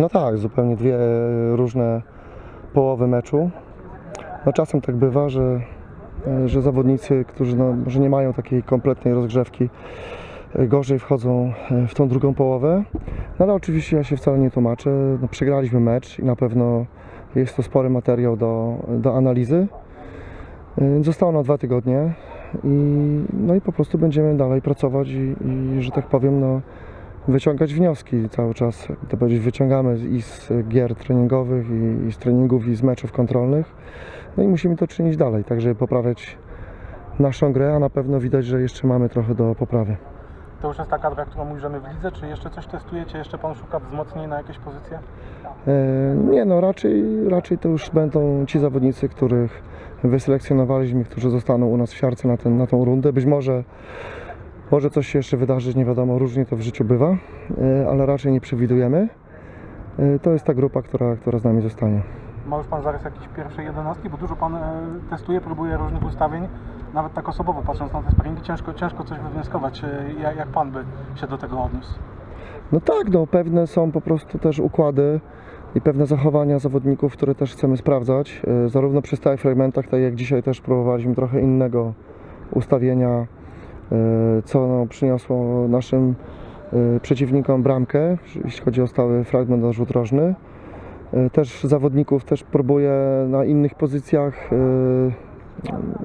No tak, zupełnie dwie różne połowy meczu. No czasem tak bywa, że, że zawodnicy, którzy no, może nie mają takiej kompletnej rozgrzewki, gorzej wchodzą w tą drugą połowę. No ale oczywiście ja się wcale nie tłumaczę. No, przegraliśmy mecz i na pewno jest to spory materiał do, do analizy. Zostało nam dwa tygodnie i, no i po prostu będziemy dalej pracować i, i że tak powiem, no, wyciągać wnioski cały czas. To powiedzieć, wyciągamy i z gier treningowych, i, i z treningów, i z meczów kontrolnych. No i musimy to czynić dalej, tak żeby poprawiać naszą grę, a na pewno widać, że jeszcze mamy trochę do poprawy. To już jest ta kadra, którą ujrzymy w lidze, czy jeszcze coś testujecie? Jeszcze Pan szuka wzmocnień na jakieś pozycje? E, Nie no, raczej, raczej to już będą ci zawodnicy, których wyselekcjonowaliśmy, którzy zostaną u nas w siarce na, ten, na tą rundę. Być może, może coś się jeszcze wydarzyć, nie wiadomo, różnie to w życiu bywa, e, ale raczej nie przewidujemy. E, To jest ta grupa, która, która z nami zostanie. Ma już Pan zarys jakiejś pierwszej jedenastki, bo dużo Pan e, testuje, próbuje różnych ustawień, nawet tak osobowo patrząc na te sparingi, ciężko, ciężko coś wywnioskować. Jak, Pan by się do tego odniósł? No tak, no pewne są po prostu też układy i pewne zachowania zawodników, które też chcemy sprawdzać, zarówno przy stałych fragmentach, tak jak dzisiaj też próbowaliśmy trochę innego ustawienia, co no, przyniosło naszym e, przeciwnikom bramkę, jeśli chodzi o stały fragment na rzut rożny. E, Też zawodników też próbuję na innych pozycjach, e,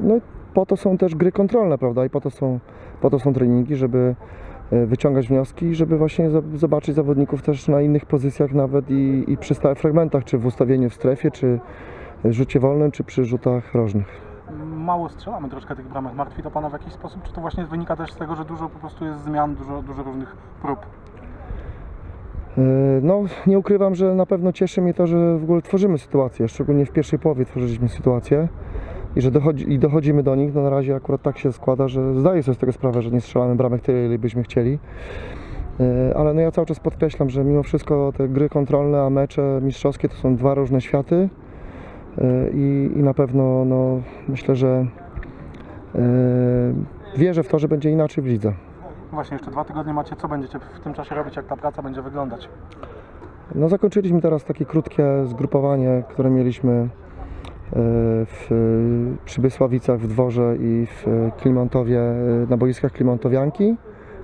no po to są też gry kontrolne, prawda, i po to są, po to są treningi, żeby e, wyciągać wnioski, żeby właśnie zobaczyć zawodników też na innych pozycjach nawet i, i przy stałych fragmentach, czy w ustawieniu w strefie, czy rzucie wolnym, czy przy rzutach rożnych. Mało strzelamy troszkę tych bramek. Martwi to Pana w jakiś sposób? Czy to właśnie wynika też z tego, że dużo po prostu jest zmian, dużo, dużo różnych prób? E, No, nie ukrywam, że na pewno cieszy mnie to, że w ogóle tworzymy sytuację, szczególnie w pierwszej połowie tworzyliśmy sytuację i że dochodzi, i dochodzimy do nich. No na razie akurat tak się składa, że zdaję sobie z tego sprawę, że nie strzelamy bramek tyle, ile byśmy chcieli. E, Ale no ja cały czas podkreślam, że mimo wszystko te gry kontrolne, a mecze mistrzowskie to są dwa różne światy i, i na pewno no, myślę, że e, wierzę w to, że będzie inaczej w lidze. Właśnie jeszcze dwa tygodnie macie. Co będziecie w tym czasie robić? Jak ta praca będzie wyglądać? No zakończyliśmy teraz takie krótkie zgrupowanie, które mieliśmy e, w, przy Bysławicach w dworze i w Klimontowie, e, na boiskach Klimontowianki.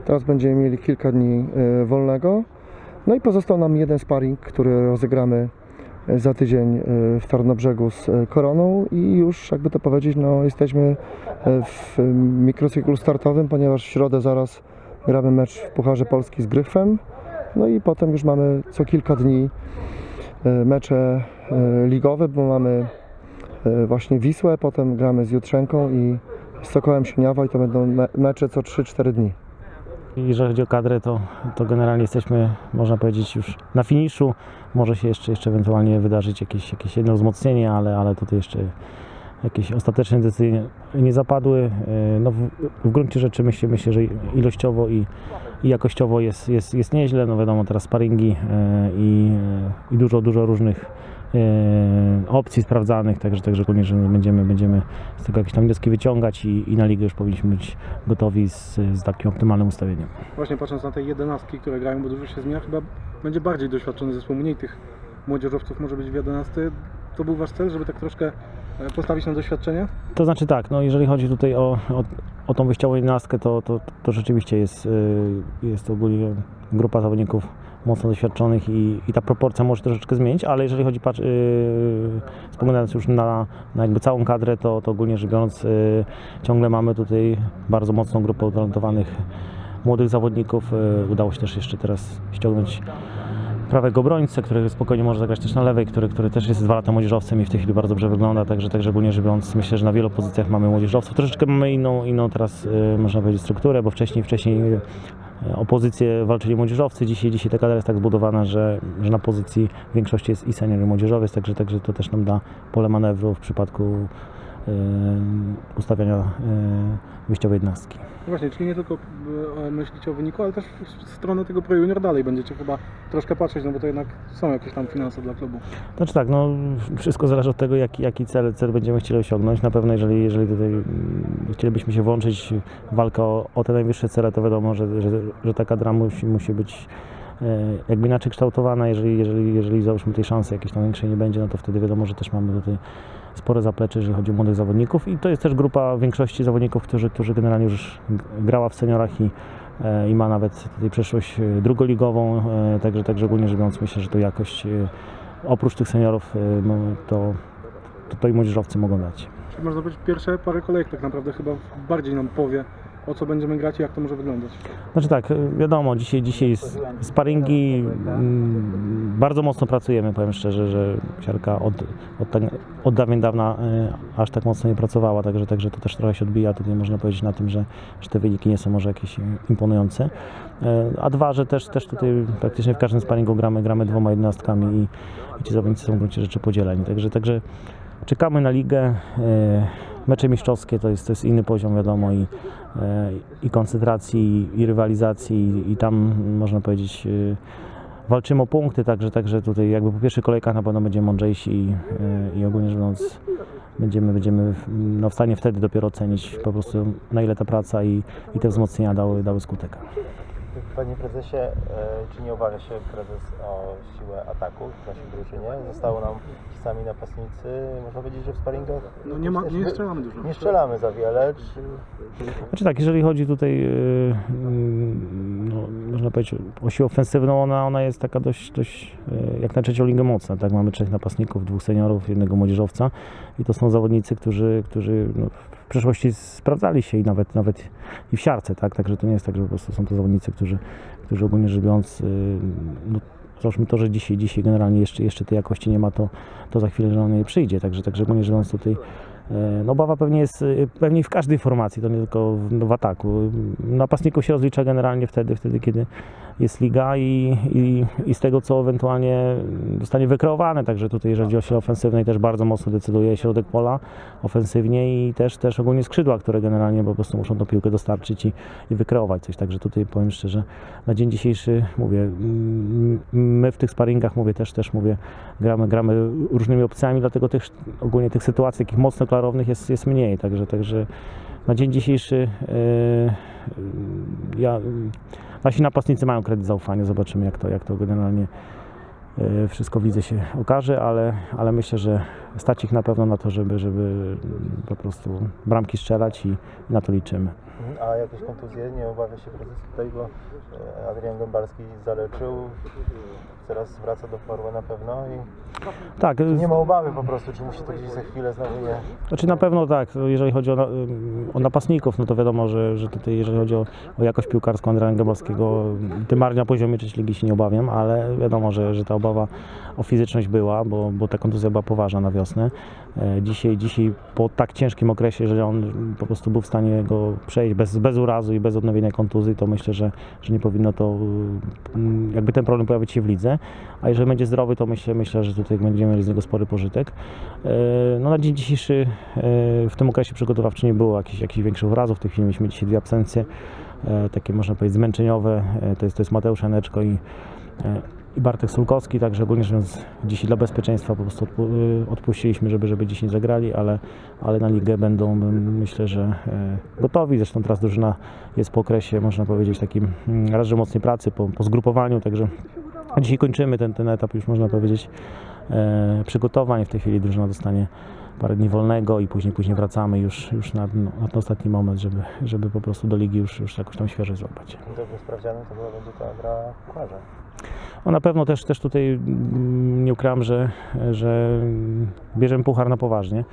Teraz będziemy mieli kilka dni e, wolnego. No i pozostał nam jeden sparring, który rozegramy e, za tydzień e, w Tarnobrzegu z e, Koroną i już jakby to powiedzieć, no jesteśmy e, w mikrocyklu startowym, ponieważ w środę zaraz gramy mecz w Pucharze Polski z Gryfem. No i potem już mamy co kilka dni mecze ligowe, bo mamy właśnie Wisłę, potem gramy z Jutrzenką i z Sokołem Sieniawa i to będą me- mecze co 3-4 dni. Jeżeli chodzi o kadrę, to, to generalnie jesteśmy, można powiedzieć, już na finiszu. Może się jeszcze, jeszcze ewentualnie wydarzyć jakieś, jakieś jedno wzmocnienie, ale, ale tutaj jeszcze jakieś ostateczne decyzje nie- zapadły. E, No w, w gruncie rzeczy myślę, myślę, że ilościowo i, i jakościowo jest, jest, jest nieźle. No wiadomo, teraz sparingi e, i, e, i dużo, dużo różnych opcji sprawdzanych, także, także że będziemy, będziemy z tego jakieś tam wnioski wyciągać i, i na ligę już powinniśmy być gotowi z, z takim optymalnym ustawieniem. Właśnie patrząc na te jedenastki, które grają, bo dużo się zmienia, chyba będzie bardziej doświadczony zespół, mniej tych młodzieżowców może być w 11. To był Wasz cel, żeby tak troszkę e, postawić na doświadczenie? To znaczy tak, no jeżeli chodzi tutaj o, o, o tą wyjściową jedenastkę, to, to, to rzeczywiście jest, y, jest ogólnie grupa zawodników mocno doświadczonych i, i ta proporcja może troszeczkę zmienić, ale jeżeli chodzi, patrz, yy, spoglądając już na, na jakby całą kadrę, to, to ogólnie rzecz biorąc yy, ciągle mamy tutaj bardzo mocną grupę utalentowanych młodych zawodników. Yy, udało się też jeszcze teraz ściągnąć prawego obrońcę, który spokojnie może zagrać też na lewej, który, który też jest dwa lata młodzieżowcem i w tej chwili bardzo dobrze wygląda, także, także ogólnie rzecz biorąc myślę, że na wielu pozycjach mamy młodzieżowców. Troszeczkę mamy inną, inną teraz y, można powiedzieć strukturę, bo wcześniej, wcześniej y, o pozycję walczyli młodzieżowcy, dzisiaj, dzisiaj ta kadra jest tak zbudowana, że, że na pozycji w większości jest i senior i młodzieżowiec, także, także to też nam da pole manewru w przypadku ustawiania wyjściowej jednostki. No właśnie, czyli nie tylko e, myślicie o wyniku, ale też w stronę tego Pro Junior dalej będziecie chyba troszkę patrzeć, no bo to jednak są jakieś tam finanse dla klubu. Znaczy tak, no wszystko zależy od tego, jaki, jaki cel, cel będziemy chcieli osiągnąć. Na pewno jeżeli, jeżeli tutaj mm, chcielibyśmy się włączyć w walkę o, o te najwyższe cele, to wiadomo, że, że, że ta kadra musi, musi być jakby inaczej kształtowana, jeżeli, jeżeli, jeżeli załóżmy tej szansy jakiejś tam większej nie będzie, no to wtedy wiadomo, że też mamy tutaj spore zaplecze, jeżeli chodzi o młodych zawodników i to jest też grupa większości zawodników, którzy, którzy generalnie już grała w seniorach i, e, i ma nawet tutaj przeszłość e, drugoligową, e, także, także ogólnie rzecz biorąc myślę, że to jakość e, oprócz tych seniorów e, no, to, to, to i młodzieżowcy mogą dać. Można powiedzieć, pierwsze parę kolejek tak naprawdę chyba bardziej nam powie, o co będziemy grać i jak to może wyglądać. Znaczy tak, y, wiadomo, dzisiaj, dzisiaj sparingi mm, bardzo mocno pracujemy, powiem szczerze, że siarka od, od, tak, od dawien dawna y, aż tak mocno nie pracowała, także, także to też trochę się odbija tutaj można powiedzieć na tym, że, że te wyniki nie są może jakieś imponujące. Y, A dwa, że też, też tutaj praktycznie w każdym sparingu gramy, gramy dwoma jedenastkami i, i ci zawodnicy są w gruncie rzeczy podzieleni, także, także czekamy na ligę. Mecze mistrzowskie to jest, to jest inny poziom, wiadomo, i, i koncentracji, i rywalizacji, i, tam można powiedzieć e, walczymy o punkty, także, także tutaj jakby po pierwszych kolejkach na pewno będziemy mądrzejsi i, e, i ogólnie rzecz biorąc będziemy, będziemy no, w stanie wtedy dopiero ocenić po prostu na ile ta praca i, i te wzmocnienia dały, dały skutek. Panie prezesie, e, czy nie obawia się prezes o siłę ataku w naszej drużynie? Zostało nam ci sami napastnicy, można powiedzieć, że w sparingach No nie, ma, nie strzelamy dużo. nie strzelamy za wiele. Czy... Znaczy tak, jeżeli chodzi tutaj, yy, no, można powiedzieć, o siłę ofensywną, ona, ona jest taka dość, dość jak na trzecią ligę mocna. Tak? Mamy trzech napastników, dwóch seniorów, jednego młodzieżowca i to są zawodnicy, którzy, którzy no, przeszłości sprawdzali się i nawet, nawet i w siarce, tak? Także to nie jest tak, że po prostu są to zawodnicy, którzy, którzy ogólnie rzecz biorąc, yy, no, załóżmy to, że dzisiaj, dzisiaj generalnie jeszcze, jeszcze tej jakości nie ma, to, to za chwilę, że on nie przyjdzie. Także, także ogólnie rzecz biorąc tutaj No obawa pewnie jest e, pewnie w każdej formacji, to nie tylko w, w ataku. Napastników się rozlicza generalnie wtedy, wtedy kiedy jest liga i, i, i z tego co ewentualnie zostanie wykreowane, także tutaj jeżeli chodzi o siłę ofensywnej też bardzo mocno decyduje środek pola ofensywnie i też, też ogólnie skrzydła, które generalnie po prostu muszą tą piłkę dostarczyć i, i wykreować coś, także tutaj powiem szczerze, na dzień dzisiejszy mówię, my w tych sparingach mówię też, też mówię, gramy, gramy różnymi opcjami, dlatego tych, ogólnie tych sytuacji takich mocno klarownych jest, jest mniej, także, także na dzień dzisiejszy yy, ja, nasi napastnicy mają kredyt zaufania, zobaczymy jak to, jak to generalnie yy, wszystko widzę się okaże, ale, ale myślę, że stać ich na pewno na to, żeby, żeby po prostu bramki strzelać i na to liczymy. A jakieś kontuzje nie obawia się prezes tutaj, bo e, Adrian Gąbalski zaleczył, teraz wraca do formy na pewno i Tak, nie ma obawy po prostu, czy mu się to gdzieś za chwilę znowu nie... Znaczy na pewno tak, jeżeli chodzi o, o napastników, no to wiadomo, że, że tutaj jeżeli chodzi o, o jakość piłkarską Andrzeja Gębalskiego, tym na poziomie trzeciej ligi się nie obawiam, ale wiadomo, że, że ta obawa o fizyczność była, bo, bo ta kontuzja była poważna na wiosnę. E, Dzisiaj, dzisiaj po tak ciężkim okresie, jeżeli on po prostu był w stanie go przejść bez, bez urazu i bez odnowienia kontuzji, to myślę, że, że nie powinno to mm, jakby ten problem pojawić się w lidze. A jeżeli będzie zdrowy, to myślę, myślę że tutaj będziemy mieli z niego spory pożytek. E, No na dzień dzisiejszy e, w tym okresie przygotowawczym nie było jakichś, jakichś większych urazów. W tej chwili mieliśmy dzisiaj dwie absencje, takie można powiedzieć zmęczeniowe. To jest, to jest Mateusz Janeczko i, i Bartek Sulkowski, także ogólnie rzecz biorąc dzisiaj dla bezpieczeństwa po prostu odpu- y, odpuściliśmy, żeby, żeby dzisiaj nie zagrali, ale, ale na ligę będą myślę, że e, gotowi. Zresztą teraz drużyna jest po okresie, można powiedzieć, takim mm, raz, że mocnej pracy, po, po zgrupowaniu, także dzisiaj kończymy ten, ten etap już można powiedzieć e, przygotowań. W tej chwili drużyna dostanie parę dni wolnego i później później wracamy już, już na, no, na ten ostatni moment, żeby, żeby po prostu do ligi już, już jakoś tam świeżość złapać. Dobrym sprawdzianem to chyba będzie ta gra w. No na pewno też, też tutaj mm, nie ukrywam, że, że bierzemy puchar na poważnie.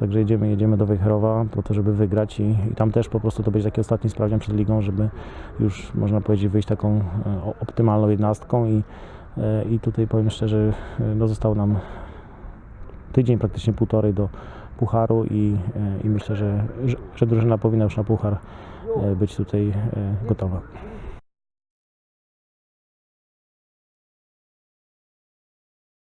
Także jedziemy, jedziemy do Wejherowa po to, żeby wygrać i, i tam też po prostu to będzie taki ostatni sprawdzian przed ligą, żeby już można powiedzieć wyjść taką e, optymalną jednostką i, e, i tutaj powiem szczerze, e, no został nam tydzień, praktycznie półtorej do pucharu i, i myślę, że, że, drużyna powinna już na puchar być tutaj gotowa.